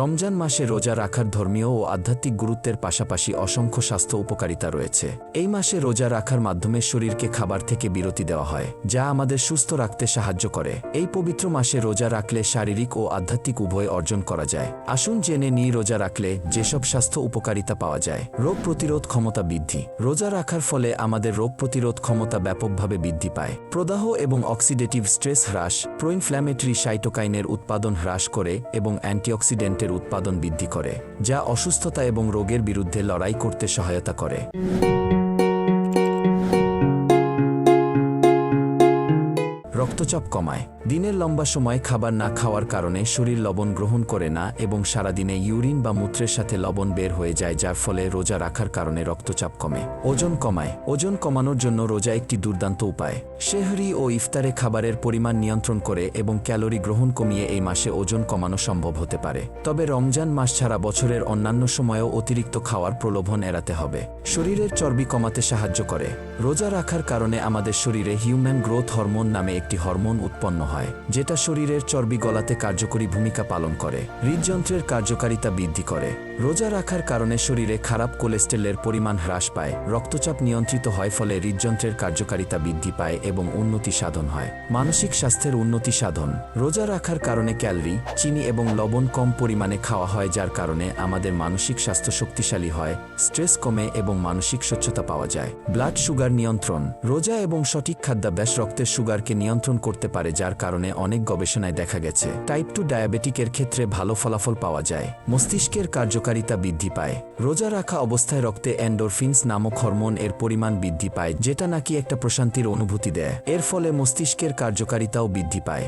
রমজান মাসে রোজা রাখার ধর্মীয় ও আধ্যাত্মিক গুরুত্বের পাশাপাশি অসংখ্য স্বাস্থ্য উপকারিতা রয়েছে। এই মাসে রোজা রাখার মাধ্যমে শরীরকে খাবার থেকে বিরতি দেওয়া হয়, যা আমাদের সুস্থ রাখতে সাহায্য করে। এই পবিত্র মাসে রোজা রাখলে শারীরিক ও আধ্যাত্মিক উভয় অর্জন করা যায়। আসুন জেনে নিই রোজা রাখলে যেসব স্বাস্থ্য উপকারিতা পাওয়া যায়। রোগ প্রতিরোধ ক্ষমতা বৃদ্ধি। রোজা রাখার ফলে আমাদের রোগ প্রতিরোধ ক্ষমতা ব্যাপকভাবে বৃদ্ধি পায়। প্রদাহ এবং অক্সিডেটিভ স্ট্রেস হ্রাস, প্রোইনফ্ল্যামেটরি সাইটোকাইনের উৎপাদন হ্রাস করে এবং অ্যান্টিঅক্সিডেন্টের উৎপাদন বৃদ্ধি করে যা অসুস্থতা এবং রোগের বিরুদ্ধে লড়াই করতে সহায়তা করে। রক্তচাপ কমায়। দিনের লম্বা সময় খাবার না খাওয়ার কারণে শরীর লবণ গ্রহণ করে না এবং সারাদিনে ইউরিন বা মূত্রের সাথে লবণ বের হয়ে যায়, যার ফলে রোজা রাখার কারণে রক্তচাপ কমে। ওজন কমায়। ওজন কমানোর জন্য রোজা একটি দুর্দান্ত উপায়। শেহরি ও ইফতারে খাবারের পরিমাণ নিয়ন্ত্রণ করে এবং ক্যালোরি গ্রহণ কমিয়ে এই মাসে ওজন কমানো সম্ভব হতে পারে। তবে রমজান মাস ছাড়া বছরের অন্যান্য সময়েও অতিরিক্ত খাওয়ার প্রলোভন এড়াতে হবে। শরীরের চর্বি কমাতে সাহায্য করে। রোজা রাখার কারণে আমাদের শরীরে হিউম্যান গ্রোথ হরমোন নামে একটি হরমোন উৎপন্ন হয়, যেটা শরীরের চর্বি গলাতে কার্যকরী ভূমিকা পালন করে। হৃদযন্ত্রের কার্যকারিতা বৃদ্ধি করে। রোজা রাখার কারণে শরীরে খারাপ কোলেস্টেরলের পরিমাণ হ্রাস পায়, রক্তচাপ নিয়ন্ত্রিত হয় ফলে হৃদযন্ত্রের কার্যকারিতা বৃদ্ধি পায় এবং উন্নতি সাধন হয়। মানসিক স্বাস্থ্যের উন্নতি সাধন। রোজা রাখার কারণে ক্যালরি, চিনি এবং লবণ কম পরিমাণে খাওয়া হয়, যার কারণে আমাদের মানসিক স্বাস্থ্য শক্তিশালী হয়, স্ট্রেস কমে এবং মানসিক স্বচ্ছতা পাওয়া যায়। ব্লাড সুগার নিয়ন্ত্রণ। রোজা এবং সঠিক খাদ্যাভ্যাস রক্তের সুগারকে নিয়ন্ত্রণ করতে পারে, যার কারণে অনেক গবেষণায় দেখা গেছে টাইপ টু ডায়াবেটিকের ক্ষেত্রে ভালো ফলাফল পাওয়া যায়। মস্তিষ্কের কার্যকারিতা বৃদ্ধি পায়। রোজা রাখা অবস্থায় রক্তে অ্যান্ডোরফিন্স নামক হরমোন এর পরিমাণ বৃদ্ধি পায়, যেটা নাকি একটা প্রশান্তির অনুভূতি দেয়। এর ফলে মস্তিষ্কের কার্যকারিতাও বৃদ্ধি পায়।